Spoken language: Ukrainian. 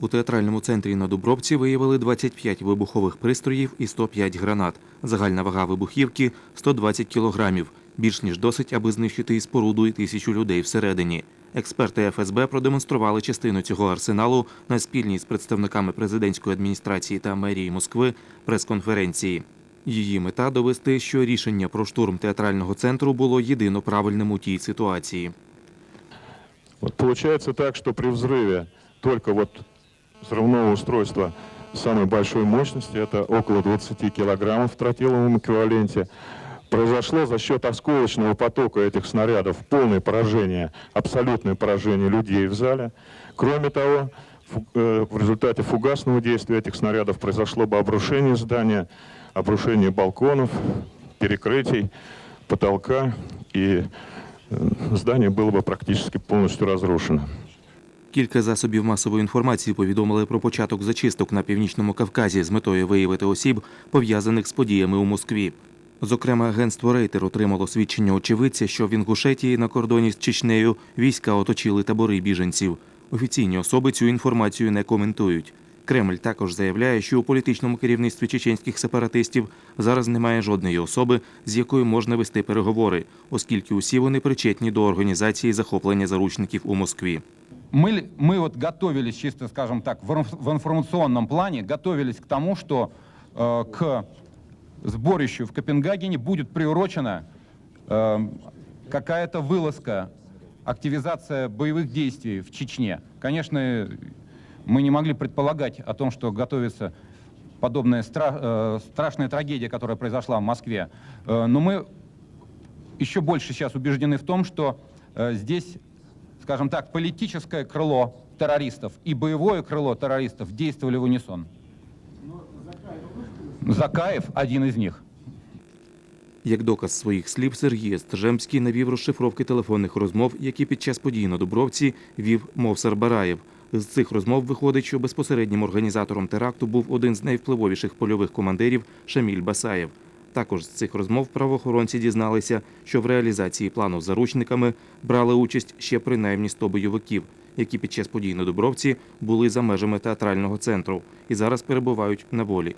У театральному центрі на Дубровці виявили 25 вибухових пристроїв і 105 гранат. Загальна вага вибухівки 120 кілограмів. Більш ніж досить, аби знищити і споруду і тисячу людей всередині. Експерти ФСБ продемонстрували частину цього арсеналу на спільній з представниками президентської адміністрації та мерії Москви прес-конференції. Її мета довести, що рішення про штурм театрального центру було єдино правильним у тій ситуації. Вот получается так, что при взрыве только вот взрывного устройства самой большой мощности, это около 20 килограммов в тротиловом эквиваленте, произошло за счет осколочного потока этих снарядов полное поражение, абсолютное поражение людей в зале. Кроме того, э, в результате фугасного действия этих снарядов произошло бы обрушение здания, обрушение балконов, перекрытий, потолка, и э, здание было бы практически полностью разрушено. Кілька засобів масової інформації повідомили про початок зачисток на північному Кавказі з метою виявити осіб, пов'язаних з подіями у Москві. Зокрема, агентство Рейтер отримало свідчення очевидця, що в Інгушетії на кордоні з Чечнею війська оточили табори біженців. Офіційні особи цю інформацію не коментують. Кремль також заявляє, що у політичному керівництві чеченських сепаратистів зараз немає жодної особи, з якою можна вести переговори, оскільки усі вони причетні до організації захоплення заручників у Москві. Мы, мы вот готовились, чисто скажем так, в информационном плане, готовились к тому, что э, к сборищу в Копенгагене будет приурочена э, какая-то вылазка, активизация боевых действий в Чечне. Конечно, мы не могли предполагать о том, что готовится подобная стра- э, страшная трагедия, которая произошла в Москве. Э, но мы еще больше сейчас убеждены в том, что э, здесь, скажем так, политическое крыло террористов и боевое крыло террористов действовали в унисон. Закаев один из них. Як доказ своїх слів, Сергій Стержемський навів розшифровки телефонних розмов, які під час подій на Дубровці вів Мовсар Бараєв. З цих розмов виходить, що безпосереднім організатором теракту був один з найвпливовіших польових командирів Шаміль Басаєв. Також з цих розмов правоохоронці дізналися, що в реалізації плану з заручниками брали участь ще принаймні 100 бойовиків, які під час подій на Дубровці були за межами театрального центру і зараз перебувають на волі.